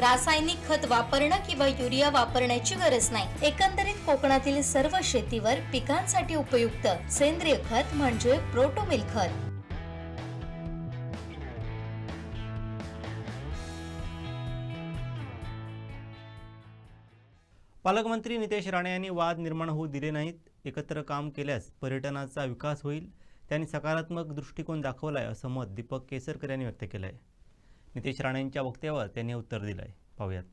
रासायनिक खत वापरणं किंवा युरिया वापरण्याची गरज नाही. एकंदरीत कोकणातील सर्व शेतीवर पिकांसाठी उपयुक्त सेंद्रिय खत म्हणजे प्रोटोमिल खत. पालकमंत्री नितेश राणे यांनी वाद निर्माण होऊ दिले नाहीत एकत्र काम केल्यास पर्यटनाचा विकास होईल त्यांनी सकारात्मक दृष्टिकोन दाखवलाय असं मत दीपक केसरकर यांनी व्यक्त केलं आहे नितेश राणेंच्या वक्तव्यावर त्यांनी उत्तर दिलं आहे पाहूयात.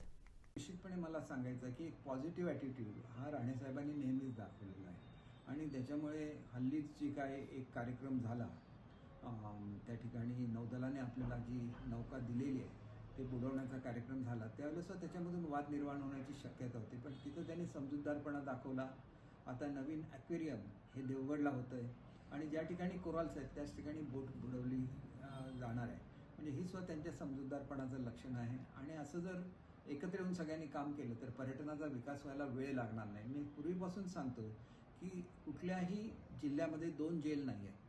निश्चितपणे मला सांगायचं की एक पॉझिटिव्ह ॲटिट्यूड हा राणेसाहेबांनी नेहमीच दाखवलेला आहे. आणि त्याच्यामुळे हल्लीच जी काय एक कार्यक्रम झाला त्या ठिकाणी नौदलाने आपल्याला जी नौका दिलेली आहे ते बुडवण्याचा कार्यक्रम झाला. त्यावेळेस त्याच्यामधून वाद निर्माण होण्याची शक्यता होती. पण तिथं त्यांनी समजूतदारपणा दाखवला. आता नवीन ॲक्वेरियम हे देवगडला होतं आहे आणि ज्या ठिकाणी कोराल्स आहेत त्याच ठिकाणी बोट बुडवली जाणार आहे. म्हणजे ही सुद्धा त्यांच्या समजूतदारपणाचं लक्षण आहे. आणि असं जर एकत्र येऊन सगळ्यांनी काम केलं तर पर्यटनाचा विकास व्हायला वेळ लागणार नाही. मी पूर्वीपासून सांगतो की कुठल्याही जिल्ह्यामध्ये दोन जेल नाही आहे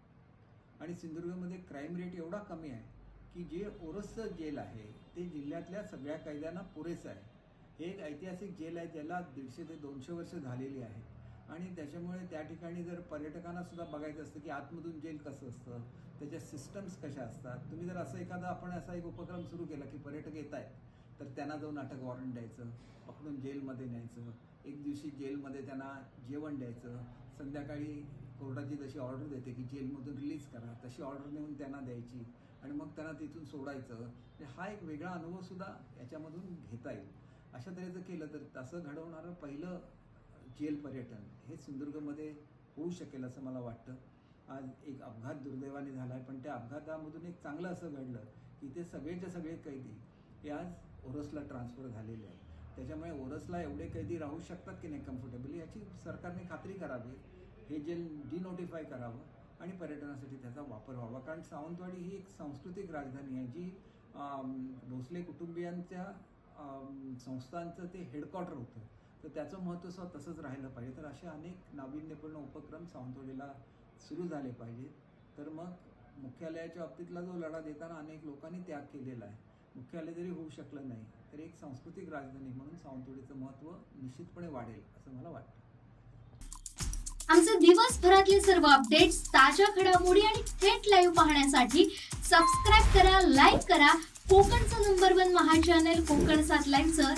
आणि सिंधुदुर्गमध्ये क्राईम रेट एवढा कमी आहे की जे ओरसचं जेल आहे ते जिल्ह्यातल्या सगळ्या कैद्यांना पुरेसं आहे. हे एक ऐतिहासिक जेल आहे ज्याला दीडशे ते दोनशे वर्ष झालेली आहे. आणि त्याच्यामुळे त्या ठिकाणी जर पर्यटकांना सुद्धा बघायचं असतं की आतमधून जेल कसं असतं त्याच्या सिस्टम्स कशा असतात तुम्ही जर असं एखादा आपण असा एक उपक्रम सुरू केला की पर्यटक येत आहेत तर त्यांना जाऊन अटक वॉरंट द्यायचं पकडून जेलमध्ये न्यायचं एक दिवशी जेलमध्ये त्यांना जेवण द्यायचं संध्याकाळी कोर्टाची जशी ऑर्डर देते की जेलमधून रिलीज करा तशी ऑर्डर नेऊन त्यांना द्यायची आणि मग त्यांना तिथून सोडायचं म्हणजे हा एक वेगळा अनुभव सुद्धा याच्यामधून घेता येईल. अशा तऱ्हेचं केलं तर तसं घडवणारं पहिलं जेल पर्यटन हे सिंधुदुर्गमध्ये होऊ शकेल असं मला वाटतं. आज एक अपघात दुर्दैवाने झाला आहे पण त्या अपघातामधून एक चांगलं असं घडलं की ते सगळेच्या सगळे कैदी हे आज ओरसला ट्रान्सफर झालेले आहेत. त्याच्यामुळे ओरसला एवढे कैदी राहू शकतात की नाही कम्फर्टेबली याची सरकारने खात्री करावी. हे जेल डिनोटिफाय करावं आणि पर्यटनासाठी त्याचा वापर व्हावा. कारण सावंतवाडी ही एक सांस्कृतिक राजधानी आहे जी भोसले कुटुंबियांच्या संस्थांचं ते हेडक्वार्टर होतं. तर त्याचं महत्त्व सुद्धा तसंच राहिलं पाहिजे. तर असे अनेक नाविन्यपूर्ण उपक्रम सावंतवाडीला सुरू झाले पाहिजेत. तर मग मुख्यालयाच्या बाबतीतला जो लढा देताना अनेक लोकांनी त्याग केलेला आहे. मुख्यालय जरी होऊ शकलं नाही तर एक सांस्कृतिक राजधानी म्हणून सावंतवाडीचं महत्त्व निश्चितपणे वाढेल असं मला वाटतं. आमचे दिवसभरातले सर्व अपडेट्स ताज्या घडामोडी आणि थेट लाईव्ह पाहण्यासाठी सबस्क्राईब करा लाईक करा. कोकणचं नंबर वन महा चॅनल कोकण सात लाईव्हचं